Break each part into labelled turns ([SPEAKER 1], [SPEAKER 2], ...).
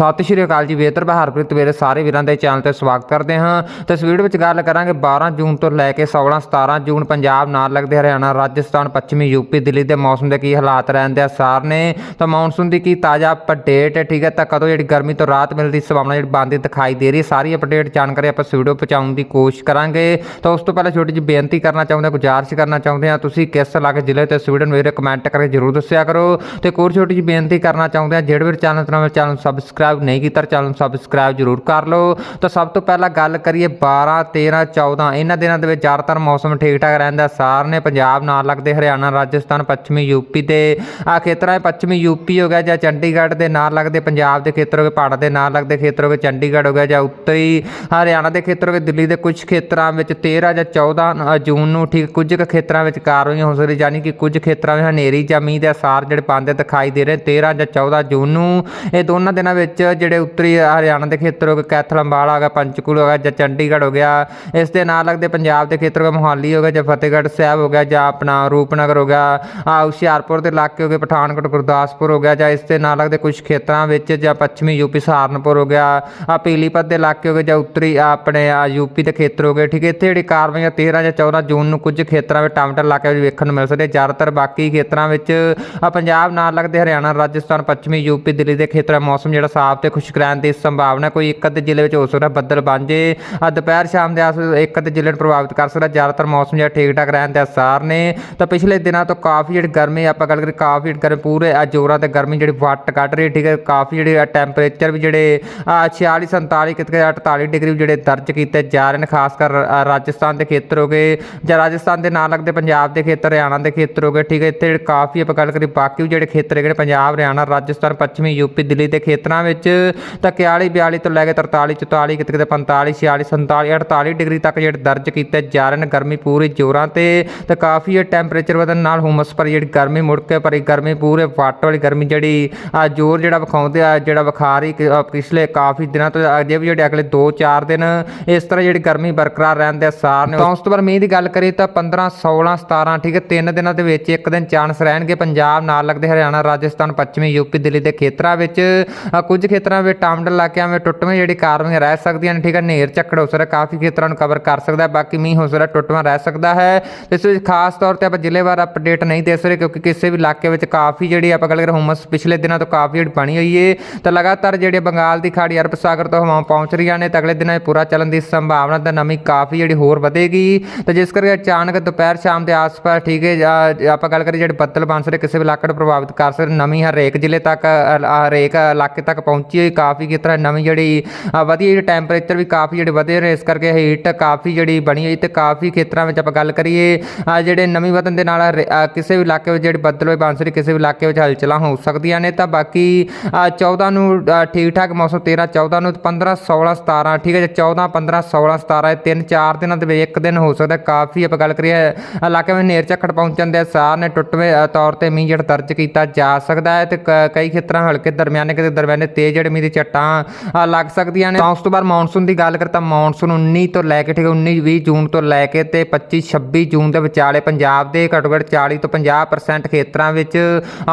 [SPEAKER 1] ਸਤਿ ਸ਼੍ਰੀ ਅਕਾਲ ਜੀ ਵੇਤਰ ਬਹਾਰਪ੍ਰੀਤ ਮੇਰੇ ਸਾਰੇ ਵੀਰਾਂ ਦੇ ਚੈਨਲ ਤੇ ਸਵਾਗਤ ਕਰਦੇ ਹਾਂ। ਤਸਵੀਰ ਵਿੱਚ ਗੱਲ ਕਰਾਂਗੇ 12 ਜੂਨ ਤੋਂ ਲੈ ਕੇ 16 17 ਜੂਨ ਪੰਜਾਬ ਨਾਲ ਲੱਗਦੇ ਹਰਿਆਣਾ, ਰਾਜਸਥਾਨ, ਪੱਛਮੀ ਯੂਪੀ ਦਿੱਲੀ ਦੇ ਮੌਸਮ ਦੇ ਕੀ ਹਾਲਾਤ ਰਹਿੰਦੇ ਆ ਸਾਰ ਨੇ। ਤਾਂ ਮੌਨਸੂਨ ਦੀ ਕੀ ਤਾਜ਼ਾ ਅਪਡੇਟ ਹੈ, ਠੀਕ ਹੈ? ਤਾਂ ਕਦੋਂ ਜਿਹੜੀ ਗਰਮੀ ਤੋਂ ਰਾਹਤ ਮਿਲਣ ਦੀ ਸੰਭਾਵਨਾ ਜਿਹੜੀ ਬਣਦੀ ਦਿਖਾਈ ਦੇ ਰਹੀ ਹੈ, ਸਾਰੀ ਅਪਡੇਟ ਜਾਣਕਾਰੀ ਆਪਾਂ ਇਸ ਵੀਡੀਓ ਪਹੁੰਚਾਉਣ ਦੀ ਕੋਸ਼ਿਸ਼ ਕਰਾਂਗੇ। ਤਾਂ ਉਸ ਤੋਂ ਪਹਿਲਾਂ ਛੋਟੀ ਜਿਹੀ ਬੇਨਤੀ ਕਰਨਾ ਚਾਹੁੰਦੇ ਹਾਂ, ਗੁਜ਼ਾਰਿਸ਼ ਕਰਨਾ ਚਾਹੁੰਦੇ ਹਾਂ, ਤੁਸੀਂ ਕਿਸ ਇਲਾਕੇ, ਜ਼ਿਲ੍ਹੇ ਤੇ ਇਸ ਵੀਡੀਓ ਨੂੰ ਮੇਰੇ ਕਮੈਂਟ ਕਰਕੇ ਜਰੂਰ ਦੱਸਿਆ ਕਰੋ। ਤੇ ਇੱਕ ਹੋਰ ਛੋਟੀ ਜਿਹੀ ਬੇਨਤੀ ਕਰਨਾ ਚਾਹੁੰਦੇ ਹਾਂ, ਜਿਹੜੇ ਵੀ ਚੈਨਲ ਤੇ ਨਵੇਂ ਚੈਨਲ ਸਬਸਕ੍ਰਾਈਬ ਸਬਸਕ੍ਰਾਈਬ ਨਹੀਂ ਕੀਤਾ ਚੈਨਲ ਸਬਸਕ੍ਰਾਈਬ ਜਰੂਰ ਕਰ ਲਓ। ਤਾਂ ਸਭ ਤੋਂ ਪਹਿਲਾਂ ਗੱਲ ਕਰੀਏ 12 13 14 ਇਹਨਾਂ ਦਿਨਾਂ ਦੇ ਵਿੱਚ ਜ਼ਿਆਦਾਤਰ ਮੌਸਮ ਠੀਕ ਠਾਕ ਰਹਿੰਦਾ। ਸਾਰ ਨੇ ਪੰਜਾਬ ਨਾਲ ਲੱਗਦੇ, ਹਰਿਆਣਾ, ਰਾਜਸਥਾਨ, ਪੱਛਮੀ ਯੂਪੀ ਤੇ ਆ ਖੇਤਰਾਂ ਪੱਛਮੀ ਯੂਪੀ ਹੋ ਗਿਆ ਜਾਂ ਚੰਡੀਗੜ੍ਹ ਦੇ ਨਾਲ ਲੱਗਦੇ, ਪੰਜਾਬ ਦੇ ਖੇਤਰ ਹੋ ਗਏ ਪਹਾੜ ਦੇ ਨਾਲ ਲੱਗਦੇ ਖੇਤਰ ਹੋ ਗਏ, ਚੰਡੀਗੜ੍ਹ ਹੋ ਗਿਆ ਜਾਂ ਉੱਤਰੀ, ਹਰਿਆਣਾ ਦੇ ਖੇਤਰ ਹੋ ਗਏ, ਦਿੱਲੀ ਦੇ ਕੁਝ ਖੇਤਰਾਂ ਵਿੱਚ 13 ਜਾਂ 14 ਜੂਨ ਨੂੰ ਠੀਕ ਕੁਝ ਕੁ ਖੇਤਰਾਂ ਵਿੱਚ ਕਾਰਵਾਈ ਹੋ ਸਕਦੀ ਯਾਨੀ ਕਿ ਕੁਝ ਖੇਤਰਾਂ ਵਿੱਚ ਹਨੇਰੀ ਜਾਂ ਮੀਂਹ ਦੇ ਅਸਾਰ ਜਿਹੜੇ ਪਾਉਂਦੇ ਦਿਖਾਈ ਦੇ ਰਹੇ 13 ਜਾਂ 14 ਜੂਨ ਨੂੰ। ਇਹ ਦੋਨਾਂ ਦਿਨਾਂ ਵਿੱਚ ਜਿਹੜੇ ਉੱਤਰੀ ਹਰਿਆਣਾ ਦੇ ਖੇਤਰ ਹੋ ਗਏ, ਕੈਥਲ, ਅੰਬਾਲਾ ਹੋ ਗਿਆ, ਪੰਚਕੂਲ ਹੋ ਗਿਆ, ਜਾਂ ਚੰਡੀਗੜ੍ਹ ਹੋ ਗਿਆ, ਇਸ ਦੇ ਨਾਲ ਲੱਗਦੇ ਪੰਜਾਬ ਦੇ ਖੇਤਰ ਹੋ ਗਏ, ਮੋਹਾਲੀ ਹੋ ਗਿਆ, ਜਾਂ ਫਤਿਹਗੜ੍ਹ ਸਾਹਿਬ ਹੋ ਗਿਆ, ਜਾਂ ਆਪਣਾ ਰੂਪਨਗਰ ਹੋ ਗਿਆ, ਆ ਹੁਸ਼ਿਆਰਪੁਰ ਦੇ ਇਲਾਕੇ ਹੋ ਗਏ, ਪਠਾਨਕੋਟ, ਗੁਰਦਾਸਪੁਰ ਹੋ ਗਿਆ, ਜਾਂ ਇਸ ਦੇ ਨਾਲ ਲੱਗਦੇ ਕੁਝ ਖੇਤਰਾਂ ਵਿੱਚ, ਜਾਂ ਪੱਛਮੀ ਯੂਪੀ ਸਹਾਰਨਪੁਰ ਹੋ ਗਿਆ, ਆ ਪੀਲੀਪਤ ਦੇ ਇਲਾਕੇ ਹੋ ਗਏ, ਜਾਂ ਉੱਤਰੀ ਆਪਣੇ, ਆ ਯੂਪੀ ਦੇ ਖੇਤਰ ਹੋ ਗਏ, ਠੀਕ ਹੈ, ਇੱਥੇ ਜਿਹੜੀ ਕਾਰਵਾਈਆਂ 13 ਜਾਂ 14 ਜੂਨ ਨੂੰ ਕੁਝ ਖੇਤਰਾਂ ਵਿੱਚ ਟਮਾਟਰ ਇਲਾਕੇ ਵਿੱਚ ਵੇਖਣ ਨੂੰ ਮਿਲ ਸਕਦੇ, ਜ਼ਿਆਦਾਤਰ ਬਾਕੀ ਖੇਤਰਾਂ ਵਿੱਚ ਪੰਜਾਬ ਨਾਲ ਲੱਗਦੇ ਹਰਿਆਣਾ, ਰਾਜਸਥਾਨ, ਪੱਛਮੀ ਯੂਪੀ ਦਿੱਲੀ ਦੇ ਖੇਤਰਾਂ ਮੌਸਮ ਜਿਹੜਾ ਸਾਫ਼ ਤੇ ਖੁਸ਼ਕ ਰਹਿਣ ਦੀ ਸੰਭਾਵਨਾ ਕੋਈ ਇੱਕ ਅੱਧੇ ਜ਼ਿਲ੍ਹੇ ਵਿੱਚ ਹੋ ਸਕਦਾ ਬੱਦਲ ਬਣ ਜੇ। ਦੁਪਹਿਰ ਸ਼ਾਮ ਦੇ ਆਸ ਇੱਕ ਅੱਧੇ ਜ਼ਿਲ੍ਹੇ ਨੂੰ ਪ੍ਰਭਾਵਿਤ ਕਰ ਸਕਦਾ ਜ਼ਿਆਦਾਤਰ ਮੌਸਮ ਜਿਹੜਾ ਠੀਕ ਠਾਕ ਰਹਿਣ ਦੇ ਅਸਾਰ ਨੇ। ਤਾਂ ਪਿਛਲੇ ਦਿਨਾਂ ਤੋਂ ਕਾਫੀ ਜਿਹੜੀ ਗਰਮੀ ਆਪਾਂ ਗੱਲ ਕਰੀਏ ਕਾਫੀ ਜਿਹੜੀ ਗਰਮੀ ਪੂਰੇ ਆ ਜੋਰਾਂ ਤੇ ਗਰਮੀ ਜਿਹੜੀ ਵੱਟ ਕੱਢ ਰਹੀ ਹੈ, ਠੀਕ ਹੈ ਕਾਫੀ ਜਿਹੜੇ ਟੈਂਪਰੇਚਰ ਵੀ ਜਿਹੜੇ ਆ 46 47 ਕਿਤੇ 48 ਡਿਗਰੀ ਜਿਹੜੇ ਦਰਜ ਕੀਤੇ ਜਾ ਰਹੇ ਨੇ ਖਾਸ ਕਰ ਰਾਜਸਥਾਨ ਦੇ ਖੇਤਰ ਹੋ ਗਏ। ਜਾਂ ਰਾਜਸਥਾਨ ਦੇ ਨਾਲ ਲੱਗਦੇ ਪੰਜਾਬ ਦੇ ਖੇਤਰ ਹਰਿਆਣਾ ਦੇ ਖੇਤਰ ਹੋ ਗਏ। ਠੀਕ ਹੈ ਇੱਥੇ ਕਾਫੀ ਆਪਾਂ ਗੱਲ ਕਰੀਏ ਬਾਕੀ ਵੀ ਜਿਹੜੇ ਖੇਤਰ ਹੈਗੇ ਨੇ ਪੰਜਾਬ ਹਰਿਆਣਾ ਰਾਜਸਥਾਨ ਪੱਛਮੀ ਯੂਪੀ ਦਿੱਲੀ ਦੇ ਖੇਤਰਾਂ ਵਿੱਚ ਤਾਂ 41 42 ਤੋਂ ਲੈ ਕੇ 43 44 ਕਿਤੇ ਕਿਤੇ 45 46 47 48 ਡਿਗਰੀ ਤੱਕ ਜਿਹੜੇ ਦਰਜ ਕੀਤੇ ਜਾ ਰਹੇ ਨੇ ਗਰਮੀ ਪੂਰੀ ਜੋਰਾਂ ਤੇ ਤੇ ਕਾਫੀ ਇਹ ਟੈਂਪਰੇਚਰ ਵਧਣ ਨਾਲ ਹੁਮਸ ਪਰ ਜਿਹੜੀ ਗਰਮੀ ਮੁੜ ਕੇ ਭਰੀ ਗਰਮੀ ਪੂਰੇ ਵੱਟ ਵਾਲੀ ਗਰਮੀ ਜਿਹੜੀ ਆ ਜ਼ੋਰ ਜਿਹੜਾ ਵਿਖਾਉਂਦੇ ਆ ਜਿਹੜਾ ਵਿਖਾ ਰਹੀ ਪਿਛਲੇ ਕਾਫੀ ਦਿਨਾਂ ਤੋਂ ਅਜੇ ਵੀ ਜਿਹੜੇ ਅਗਲੇ 2-4 ਦਿਨ ਇਸ ਤਰ੍ਹਾਂ ਜਿਹੜੀ ਗਰਮੀ ਬਰਕਰਾਰ ਰਹਿਣ ਦੇ ਅਸਾਰ ਨੇ। ਤਾਂ ਉਸ ਤੋਂ ਬਾਅਦ ਮੀਂਹ ਦੀ ਗੱਲ ਕਰੀਏ ਤਾਂ 15 16 17 ਠੀਕ ਹੈ ਤਿੰਨ ਦਿਨਾਂ ਦੇ ਵਿੱਚ ਇੱਕ ਦਿਨ ਚਾਂਸ ਰਹਿਣਗੇ। ਪੰਜਾਬ ਨਾਲ ਲੱਗਦੇ ਹਰਿਆਣਾ ਰਾਜਸਥਾਨ ਪੱਛਮੀ ਯੂਪੀ ਦਿੱਲੀ ਦੇ ਖੇਤਰਾਂ ਵਿੱਚ ਅ, ਕੁਝ ਖੇਤਰਾਂ ਵਿੱਚ ਟਾਮਡ ਇਲਾਕਿਆਂ ਵਿੱਚ ਟੁੱਟਵੇਂ ਜਿਹੜੀ ਕਾਰਵਾਈਆਂ ਰਹਿ ਸਕਦੀਆਂ ਨੇ, ਠੀਕ ਹੈ, ਨੇਰ ਝੱਖੜ ਹੋ ਸਕਦਾ, ਕਾਫੀ ਖੇਤਰਾਂ ਨੂੰ ਕਵਰ ਕਰ ਸਕਦਾ ਬਾਕੀ ਮੀਂਹ ਹੋ ਸਕਦਾ, ਟੁੱਟਵਾਂ ਰਹਿ ਸਕਦਾ ਹੈ। ਇਸ ਵਿੱਚ ਖਾਸ ਤੌਰ ਤੇ ਆਪਾਂ ਜ਼ਿਲ੍ਹੇਵਾਰ ਅਪਡੇਟ ਨਹੀਂ ਦੇ ਸਕਦੇ ਕਿਉਂਕਿ ਕਿਸੇ ਵੀ ਇਲਾਕੇ ਵਿੱਚ ਕਾਫੀ ਜਿਹੜੀ ਆਪਾਂ ਗੱਲ ਕਰਾਂ ਹੁਮਸ ਪਿਛਲੇ ਦਿਨਾਂ ਤੋਂ ਕਾਫੀ ਜਿਹੜੀ ਬਣੀ ਹੋਈ ਏ। ਤਾਂ ਲਗਾਤਾਰ ਜਿਹੜੇ ਬੰਗਾਲ ਦੀ ਖਾੜੀ ਅਰਬ ਸਾਗਰ ਤੋਂ ਹਵਾਵਾਂ ਪਹੁੰਚ ਰਹੀਆਂ ਨੇ, ਤਾਂ ਅਗਲੇ ਦਿਨਾਂ ਇਹ ਪੂਰਾ ਚੱਲਣ ਦੀ ਸੰਭਾਵਨਾ ਤਾਂ ਨਮੀ ਕਾਫੀ ਜਿਹੜੀ ਹੋਰ ਵਧੇਗੀ। ਤਾਂ ਜਿਸ ਕਰਕੇ ਅਚਾਨਕ ਦੁਪਹਿਰ ਸ਼ਾਮ ਦੇ ਆਸ-ਪਾਸ, ਠੀਕ ਹੈ ਆਪਾਂ ਗੱਲ ਕਰੀਏ ਜਿਹੜੇ ਬੱਦਲ ਬਣ ਸਕਦੇ, ਕਿਸੇ ਵੀ ਇਲਾਕੇ ਨੂੰ ਪ੍ਰਭਾਵਿਤ ਕਰ ਸਕਦੇ ਨਮੀ ਹਰੇਕ ਜ਼ਿਲ੍ਹੇ ਤੱਕ ਹਰੇਕ ਇਲਾਕੇ ਤੱਕ ਪਹੁੰਚੀ ਹੋਈ ਕਾਫੀ ਖੇਤਰਾਂ ਨਵੀਂ ਜਿਹੜੀ ਵਧੀਆ ਜਿਹੜੀ ਟੈਂਪਰੇਚਰ ਵੀ ਕਾਫੀ ਜਿਹੜੇ ਵਧੇ ਨੇ ਇਸ ਕਰਕੇ ਹੀਟ ਕਾਫੀ ਜਿਹੜੀ ਬਣੀ ਹੋਈ ਤੇ ਕਾਫੀ ਖੇਤਰਾਂ ਵਿੱਚ ਆਪਾਂ ਗੱਲ ਕਰੀਏ ਜਿਹੜੇ ਨਵੀਂ ਵਧਣ ਦੇ ਨਾਲ ਹਰੇ- ਕਿਸੇ ਵੀ ਇਲਾਕੇ ਵਿੱਚ ਜਿਹੜੇ ਬੱਦਲ ਹੋਏ ਬਾਂਸਰੀ ਕਿਸੇ ਵੀ ਇਲਾਕੇ ਵਿੱਚ ਹਲਚਲਾਂ ਹੋ ਸਕਦੀਆਂ ਨੇ ਤਾਂ ਬਾਕੀ ਅ, 14 ਨੂੰ ਠੀਕ ਠਾਕ ਮੌਸਮ 13 14 ਨੂੰ 15 16 17 ਠੀਕ ਹੈ ਜੀ 14 15 16 17 ਇਹ ਤਿੰਨ ਚਾਰ ਦਿਨਾਂ ਦੇ ਵਿੱਚ ਇੱਕ ਦਿਨ ਹੋ ਸਕਦਾ ਕਾਫੀ ਆਪਾਂ ਗੱਲ ਕਰੀਏ ਇਲਾਕੇ ਵਿੱਚ ਨੇਰ ਝੱਖੜ ਪਹੁੰਚਣ ਦੇ ਅਸਾਰ ਨੇ ਟੁੱਟਵੇਂ ਤੌਰ ਤੇ ਮੀਂਹ ਜਿਹੜਾ ਦਰਜ ਕੀਤਾ ਜਾ ਸਕਦਾ ਹੈ ਤੇ ਕ- ਕਈ ਖੇਤਰਾਂ ਹਲਕੇ ਦਰਮਿਆਨੇ ਕਿਤੇ ਦਰਮਿਆਨੇ ਤੇਜ਼ ਜਿਹੜੇ ਮੀਂਹ ਦੀ ਝੱਟਾਂ ਲੱਗ ਸਕਦੀਆਂ ਨੇ। ਤਾਂ ਉਸ ਤੋਂ ਬਾਅਦ ਮੌਨਸੂਨ ਦੀ ਗੱਲ ਕਰ ਤਾਂ ਮੌਨਸੂਨ 19 ਤੋਂ ਲੈ ਕੇ, ਠੀਕ ਹੈ 19 20 ਜੂਨ ਤੋਂ ਲੈ ਕੇ ਤੇ 25 26 ਜੂਨ ਦੇ ਵਿਚਾਲੇ ਪੰਜਾਬ ਦੇ ਘੱਟੋ ਘੱਟ 40 ਤੋਂ 50% ਖੇਤਰਾਂ ਵਿੱਚ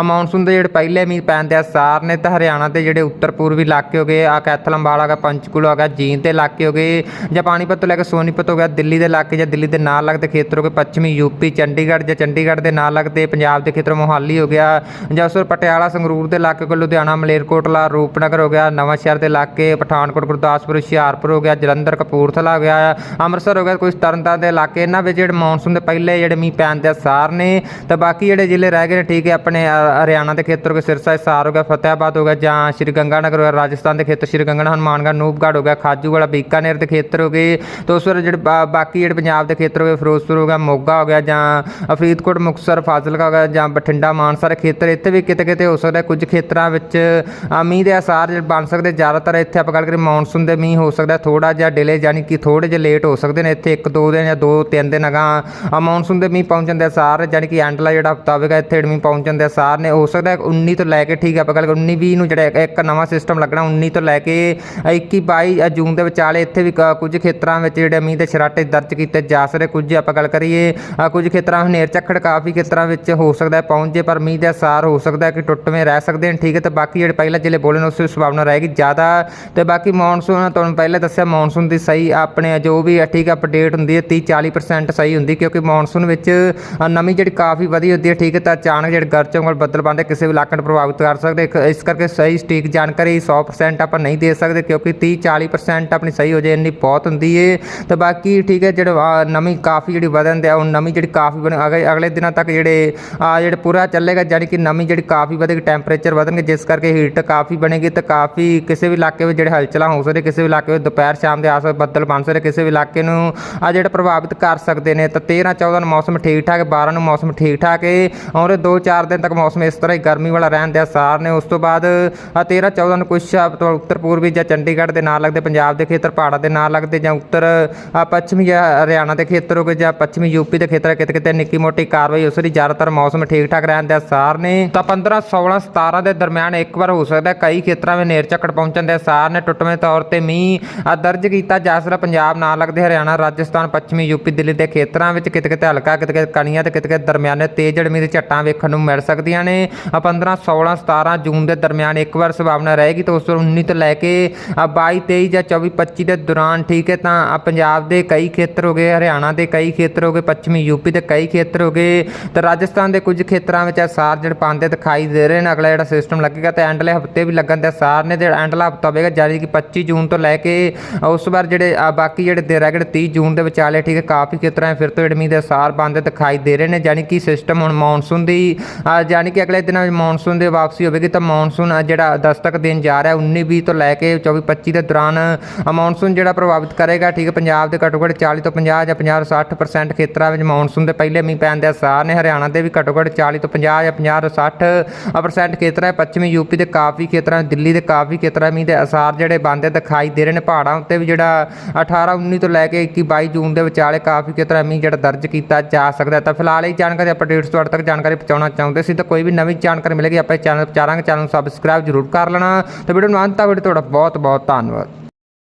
[SPEAKER 1] ਮੌਨਸੂਨ ਦੇ ਜਿਹੜੇ ਪਹਿਲੇ ਮੀਂਹ ਪੈਣ ਦੇ ਅਸਾਰ ਨੇ ਤਾਂ ਹਰਿਆਣਾ ਦੇ ਜਿਹੜੇ ਉੱਤਰ ਪੂਰਬੀ ਇਲਾਕੇ ਹੋ ਗਏ, ਆ ਕੈਥਲ ਅੰਬਾਲਾ ਹੋ ਗਿਆ, ਪੰਚਕੂਲ ਹੋ ਗਿਆ, ਜੀਂਦ ਦੇ ਇਲਾਕੇ ਹੋ ਗਏ, ਜਾਂ ਪਾਣੀਪਤ ਤੋਂ ਲੈ ਕੇ ਸੋਨੀਪਤ ਹੋ ਗਿਆ, ਦਿੱਲੀ ਦੇ ਇਲਾਕੇ ਜਾਂ ਦਿੱਲੀ ਦੇ ਨਾਲ ਲੱਗਦੇ ਖੇਤਰ ਹੋ ਗਏ, ਪੱਛਮੀ ਯੂਪੀ, ਚੰਡੀਗੜ੍ਹ ਜਾਂ ਚੰਡੀਗੜ੍ਹ ਦੇ ਨਾਲ ਲੱਗਦੇ ਪੰਜਾਬ ਦੇ ਖੇਤਰ, ਮੋਹਾਲੀ ਹੋ ਗਿਆ, ਜਾਂ ਉਸ ਤੋਂ ਪਟਿਆਲਾ, ਸੰਗਰੂਰ ਦੇ ਇਲਾਕੇ ਕੋਲ ਲੁਧਿਆਣਾ, ਮਲੇਰਕੋਟਲਾ ਰੂਪ ਰੂਪਨਗਰ ਹੋ ਗਿਆ ਨਵਾਂ ਸ਼ਹਿਰ ਦੇ ਇਲਾਕੇ ਪਠਾਨਕੋਟ ਗੁਰਦਾਸਪੁਰ ਹੁਸ਼ਿਆਰਪੁਰ ਹੋ ਗਿਆ ਜਲੰਧਰ ਕਪੂਰਥਲਾ ਹੋ ਗਿਆ ਅੰਮ੍ਰਿਤਸਰ ਹੋ ਗਿਆ ਕੁਝ ਤਰਨਤਾਰਨ ਦੇ ਇਲਾਕੇ ਇਹਨਾਂ ਵਿੱਚ ਜਿਹੜੇ ਮੌਨਸੂਨ ਦੇ ਪਹਿਲੇ ਜਿਹੜੇ ਮੀਂਹ ਪੈਣ ਦੇ ਅਸਾਰ ਨੇ ਤਾਂ ਬਾਕੀ ਜਿਹੜੇ ਜ਼ਿਲ੍ਹੇ ਰਹਿ ਗਏ ਨੇ ਠੀਕ ਹੈ ਆਪਣੇ ਹਰਿਆਣਾ ਦੇ ਖੇਤਰ ਹੋ ਗਏ ਸਿਰਸਾ ਹਿਸਾਰ ਹੋ ਗਿਆ ਫਤਿਆਬਾਦ ਹੋ ਗਿਆ ਜਾਂ ਸ਼੍ਰੀ ਗੰਗਾਨਗਰ ਹੋ ਗਿਆ ਰਾਜਸਥਾਨ ਦੇ ਖੇਤਰ ਸ਼੍ਰੀ ਗੰਗਾਨਗਰ ਹਨੂਮਾਨਗੜ੍ਹ ਨੂਪਗੜ੍ਹ ਹੋ ਗਿਆ ਖਾਜੂਵਾਲਾ ਬੀਕਾਨੇਰ ਦੇ ਖੇਤਰ ਹੋ ਗਏ ਤਾਂ ਉਸ ਵੇਲੇ ਜਿਹੜੇ ਬਾਕੀ ਜਿਹੜੇ ਪੰਜਾਬ ਦੇ ਖੇਤਰ ਹੋ ਗਏ ਫਿਰੋਜ਼ਪੁਰ ਹੋ ਗਿਆ ਮੋਗਾ ਹੋ ਗਿਆ ਜਾਂ ਫਰੀਦਕੋਟ ਮੁਕਤਸਰ ਫਾਜ਼ਿਲਕਾ ਹੋ ਗਿਆ ਜਾਂ ਬਠਿੰਡਾ ਮਾਨਸਾ ਦੇ ਖੇਤਰ ਇੱਥੇ ਵੀ ਕਿਤੇ ਕਿਤੇ ਹੋ ਸਕਦਾ ਕੁਝ ਖੇਤਰਾਂ ਵਿੱਚ ਮੀਂਹ ਦੇ ਅਸਾਰ ਜਿਹੜੇ ਬਣ ਸਕਦੇ ਜ਼ਿਆਦਾਤਰ, ਇੱਥੇ ਆਪਾਂ ਗੱਲ ਕਰੀਏ ਮੌਨਸੂਨ ਦੇ ਮੀਂਹ ਹੋ ਸਕਦਾ ਥੋੜਾ ਜਿਹਾ ਡਿਲੇ ਯਾਨੀ ਕਿ ਥੋੜੇ ਜਿਹਾ ਲੇਟ ਹੋ ਸਕਦੇ ਨੇ, ਇੱਥੇ ਇੱਕ ਦੋ ਦਿਨ ਜਾਂ ਦੋ ਤਿੰਨ ਦਿਨ ਅਗਾਂਹ ਮੌਨਸੂਨ ਦੇ ਮੀਂਹ ਪਹੁੰਚਣ ਦੇ ਸਾਰ ਯਾਨੀ ਕਿ ਐਂਡਲਾ ਜਿਹੜਾ ਹਫਤਾ ਹੋਵੇਗਾ, ਇੱਥੇ ਮੀਂਹ ਪਹੁੰਚਣ ਦੇ ਸਾਰ ਨੇ, ਹੋ ਸਕਦਾ ਹੈ 19 ਤੋਂ ਲੈ ਕੇ ਠੀਕ ਹੈ ਆਪਾਂ ਗੱਲ ਕਰੀਏ 19 20 ਨੂੰ ਜਿਹੜਾ ਇੱਕ- ਨਵਾਂ ਸਿਸਟਮ ਲੱਗਣਾ 19 ਤੋਂ ਲੈ ਕੇ 21 22 ਜੂਨ ਦੇ ਵਿਚਾਲੇ ਇੱਥੇ ਵੀ ਕ- ਕੁਝ ਖੇਤਰਾਂ ਵਿੱਚ ਜਿਹੜੇ ਮੀਂਹ ਦੇ ਛਰਾਟੇ ਦਰਜ ਕੀਤੇ ਜਾ ਸਕਦੇ, ਕੁਝ ਆਪਾਂ ਗੱਲ ਕਰੀਏ ਕੁਝ ਖੇਤਰਾਂ, ਹਨੇਰ ਝੱਖੜ ਕਾਫੀ ਖੇਤਰਾਂ ਵਿੱਚ ਹੋ ਸਕਦਾ ਹੈ ਪਹੁੰਚ ਜੇ ਪਰ ਮੀਂਹ ਦੇ ਸਾਰ ਹੋ ਸਕਦਾ ਕਿ ਟੁੱਟਵੇਂ ਰਹਿ ਸਕਦੇ ਨੇ, ਠੀਕ ਹੈ, ਤੇ ਬਾਕੀ ਜਿਹੜੇ ਪਹਿਲਾਂ ਜ਼ਿਲ੍ਹੇ ਬੋਲੇ ਨੇ ਉਸ ਸੰਭਾਵਨਾ ਰਹੇਗੀ ਜ਼ਿਆਦਾ ਤੇ ਬਾਕੀ ਮੌਨਸੂਨ ਤੁਹਾਨੂੰ ਪਹਿਲਾਂ ਦੱਸਿਆ ਮੌਨਸੂਨ ਦੀ ਸਹੀ ਆਪਣੇ ਜੋ ਵੀ ਠੀਕ ਅਪਡੇਟ ਹੁੰਦੀ ਹੈ 30 40% ਸਹੀ ਹੁੰਦੀ ਕਿਉਂਕਿ ਮੌਨਸੂਨ ਵਿੱਚ ਅ, ਨਮੀ ਜਿਹੜੀ ਕਾਫੀ ਵਧੀ ਹੁੰਦੀ ਹੈ ਠੀਕ ਹੈ ਤਾਂ ਅਚਾਨਕ ਜਿਹੜੇ ਗਰਜੋਂ ਕੋਲ ਬੱਦਲ ਬਣਦੇ ਕਿਸੇ ਵੀ ਇਲਾਕੇ ਨੂੰ ਪ੍ਰਭਾਵਿਤ ਕਰ ਸਕਦੇ ਇੱਕ- ਇਸ ਕਰਕੇ ਸਹੀ ਸਟੀਕ ਜਾਣਕਾਰੀ 100% ਆਪਾਂ ਨਹੀਂ ਦੇ ਸਕਦੇ ਕਿਉਂਕਿ 30 40% ਆਪਣੀ ਸਹੀ ਹੋ ਜਾਏ ਇੰਨੀ ਬਹੁਤ ਹੁੰਦੀ ਹੈ ਤੇ ਬਾਕੀ ਠੀਕ ਹੈ ਜਿਹੜਾ ਅ, ਨਮੀ ਕਾਫੀ ਜਿਹੜੀ ਵਧਣ ਦੇ ਉਹ ਨਮੀ ਜਿਹੜੀ ਕਾਫੀ ਅਗਲੇ ਅਗਲੇ ਦਿਨਾਂ ਤੱਕ ਜਿਹੜੇ ਆ ਜਿਹੜੇ ਪੂਰਾ ਚੱਲੇਗਾ ਜਾਨੀ ਕਿ ਨਮੀ ਜਿਹੜੀ ਕਾਫੀ ਵਧੇਗੀ ਟੈਂਪਰੇਚਰ ਵਧਣਗੇ ਜਿਸ ਕਰਕੇ ਹੀਟ ਕਾਫੀ ਬਣੇ ਬਣੇਗੀ ਤੇ ਕਾਫੀ ਕਿਸੇ ਵੀ ਇਲਾਕੇ ਵਿੱਚ ਜਿਹੜੇ ਹਲਚਲਾਂ ਹੋ ਸਕਦੇ, ਕਿਸੇ ਵੀ ਇਲਾਕੇ ਵਿੱਚ ਦੁਪਹਿਰ, ਸ਼ਾਮ ਦੇ ਆਸ-ਪਾਸ ਬੱਦਲ ਬਣ ਸਕਦੇ, ਕਿਸੇ ਵੀ ਇਲਾਕੇ ਨੂੰ ਆ ਜਿਹੜਾ ਪ੍ਰਭਾਵਿਤ ਕਰ ਸਕਦੇ ਨੇ, ਤਾਂ 13 14 ਨੂੰ ਮੌਸਮ ਠੀਕ ਠਾਕ 12 ਨੂੰ ਮੌਸਮ ਠੀਕ ਠਾਕ ਹੈ ਔਰ 2-4 ਦਿਨ ਤੱਕ ਮੌਸਮ ਇਸ ਤਰ੍ਹਾਂ ਹੀ ਗਰਮੀ ਵਾਲਾ ਰਹਿਣ ਦੇ ਅਸਾਰ ਨੇ। ਉਸ ਤੋਂ ਬਾਅਦ ਆ 13 14 ਨੂੰ ਕੁਛ ਉੱਤਰ ਪੂਰਬੀ ਜਾਂ ਚੰਡੀਗੜ੍ਹ ਦੇ ਨਾਲ ਲੱਗਦੇ, ਪੰਜਾਬ ਦੇ ਖੇਤਰ, ਪਹਾੜਾਂ ਦੇ ਨਾਲ ਲੱਗਦੇ, ਜਾਂ ਉੱਤਰ ਪੱਛਮੀ ਜਾਂ ਹਰਿਆਣਾ ਦੇ ਖੇਤਰ ਹੋ ਗਏ, ਜਾਂ ਪੱਛਮੀ ਯੂਪੀ ਦੇ ਖੇਤਰ ਕਿਤੇ ਕਿਤੇ ਨਿੱਕੀ ਮੋਟੀ ਕਾਰਵਾਈ, ਉਸ ਦੀ ਜ਼ਿਆਦਾਤਰ ਮੌਸਮ ਠੀਕ ਠਾਕ ਰਹਿਣ ਦੇ ਆਸਾਰ ਨੇ। ਤਾਂ 15 16 17 ਦੇ ਦਰਮਿਆਨ ਇੱਕ ਵਾਰ ਹੋ ਸਕਦਾ ਕਈ ਖੇਤਰਾਂ ਵਿੱਚ ਨੇਰ ਪਹੁੰਚਣ ਦੇ ਅਸਾਰ ਨੇ ਟੁੱਟਵੇਂ ਤੌਰ ਤੇ ਮੀਂਹ ਦਰਜ ਕੀਤਾ ਜਾ ਸਕਦਾ ਪੰਜਾਬ ਨਾਲ ਲੱਗਦੇ ਹਰਿਆਣਾ, ਰਾਜਸਥਾਨ, ਪੱਛਮੀ, ਯੂਪੀ, ਦਿੱਲੀ ਦੇ ਖੇਤਰਾਂ ਵਿੱਚ ਕਿਤੇ ਕਿਤੇ ਹਲਕਾ ਕਿਤੇ ਕਿਤੇ ਕਣੀਆਂ ਤੇ ਕਿਤੇ ਕਿਤੇ ਦਰਮਿਆਨੇ ਤੇਜ਼ ਝੜਮੀ ਦੇ ਝੱਟਾਂ ਵੇਖਣ ਨੂੰ ਮਿਲ ਸਕਦੀਆਂ ਨੇ। ਆ 15 16 17 ਜੂਨ ਦੇ ਦਰਮਿਆਨ ਇੱਕ ਵਾਰ ਸੰਭਾਵਨਾ ਰਹੇਗੀ ਤਾਂ ਉਸ ਤੋਂ 19 ਤੋਂ ਲੈ ਕੇ ਆ 22 23 ਜਾਂ 24 25 ਦੇ ਦੌਰਾਨ ਠੀਕ ਹੈ ਤਾਂ ਪੰਜਾਬ ਦੇ ਕਈ ਖੇਤਰ ਹੋ ਗਏ, ਹਰਿਆਣਾ ਦੇ ਕਈ ਖੇਤਰ ਹੋ ਗਏ, ਪੱਛਮੀ ਯੂਪੀ ਦੇ ਕਈ ਖੇਤਰ ਹੋ ਗਏ। ਤੇ ਰਾਜਸਥਾਨ ਦੇ ਕੁਝ ਖੇਤਰਾਂ ਵਿੱਚ ਅਸਾਰ ਜਿਹੜੇ ਪਾਉਂਦੇ ਦਿਖਾਈ ਦੇ ਰਹੇ ਨੇ। ਅਗਲਾ ਜਿਹੜਾ ਸਿਸਟਮ ਲੱਗੇਗਾ ਤੇ ਐਂਡਲੇ ਹਫ਼ਤੇ ਵੀ ਲੱਗਣ ਦੇ ਆਸਾਰ ਨੇ ਤੇ ਐਂਡਲਾ ਹਫਤਾ ਹੋਵੇਗਾ ਜਾਨੀ ਕਿ 25 ਜੂਨ ਤੋਂ ਲੈ ਕੇ ਉਸ ਵਾਰ ਜਿਹੜੇ ਬਾਕੀ ਜਿਹੜੇ ਦੇ ਰਹਿ ਗਏ 30 ਜੂਨ ਦੇ ਵਿਚਾਲੇ ਠੀਕ ਹੈ ਕਾਫੀ ਖੇਤਰਾਂ ਫਿਰ ਤੋਂ ਇਡਮੀ ਦੇ ਸਾਰ ਬੰਦ ਦਿਖਾਈ ਦੇ ਰਹੇ ਨੇ ਜਾਨੀ ਕਿ ਸਿਸਟਮ ਹੁਣ ਮੌਨਸੂਨ ਦੀ ਆ, ਜਾਨੀ ਕਿ ਅਗਲੇ ਦਿਨਾਂ ਵਿੱਚ ਮੌਨਸੂਨ ਦੀ ਵਾਪਸੀ ਹੋਵੇਗੀ ਤਾਂ ਮੌਨਸੂਨ ਜਿਹੜਾ ਦਸਤਕ ਦੇਣ ਜਾ ਰਿਹਾ 19 20 ਤੋਂ ਲੈ ਕੇ 24 25 ਦੇ ਦੌਰਾਨ ਮੌਨਸੂਨ ਜਿਹੜਾ ਪ੍ਰਭਾਵਿਤ ਕਰੇਗਾ ਠੀਕ ਹੈ ਪੰਜਾਬ ਦੇ ਘੱਟੋ ਘੱਟ 40 ਤੋਂ 50 ਜਾਂ 50 ਤੋਂ 60% ਖੇਤਰਾਂ ਵਿੱਚ ਮੌਨਸੂਨ ਦੇ ਪਹਿਲੇ ਮੀਂਹ ਪੈਣ ਦੇ ਆਸਾਰ ਨੇ ਹਰਿਆਣਾ ਦੇ ਵੀ ਘੱਟੋ ਘੱਟ 40 ਤੋਂ 50 ਜਾਂ 50 ਤੋਂ 60% ਖੇਤਰਾਂ 'ਚ ਪੱਛਮੀ ਯੂਪੀ ਦੇ ਕਾਫੀ ਖੇਤਰਾਂ 'ਚ, ਦਿੱਲੀ ਦੇ ਕਾਫੀ ਖੇਤਰਾਂ ਮੀਂਹ ਦੇ ਅਸਾਰ ਜਿਹੜੇ ਬੰਦੇ ਦਿਖਾਈ ਦੇ ਰਹੇ ਨੇ। ਪਹਾੜਾਂ ਉੱਤੇ ਵੀ ਜਿਹੜਾ 18 19 ਤੋਂ ਲੈ ਕੇ 21 22 ਜੂਨ ਦੇ ਵਿਚਾਲੇ ਕਾਫੀ ਖੇਤਰਾਂ ਮੀਂਹ ਜਿਹੜਾ ਦਰਜ ਕੀਤਾ ਜਾ ਸਕਦਾ ਤਾਂ ਫਿਲਹਾਲ ਇਹ ਜਾਣਕਾਰੀ ਅਪਡੇਟਸ ਤੁਹਾਡੇ ਤੱਕ ਜਾਣਕਾਰੀ ਪਹੁੰਚਾਉਣਾ ਚਾਹੁੰਦੇ ਸੀ। ਤਾਂ ਕੋਈ ਵੀ ਨਵੀਂ ਜਾਣਕਾਰੀ ਮਿਲੇਗੀ ਆਪਣੇ ਚੈਨਲ ਚਾਰਾਂਗੇ ਚੈਨਲ ਨੂੰ ਸਬਸਕ੍ਰਾਈਬ ਜ਼ਰੂਰ ਕਰ ਲੈਣਾ। ਤੇ ਵੀਡੀਓ ਨੂੰ ਅੰਤ ਤੱਕ ਵੀਡੀਓ ਤੁਹਾਡਾ ਬਹੁਤ ਬਹੁਤ ਧੰਨਵਾਦ।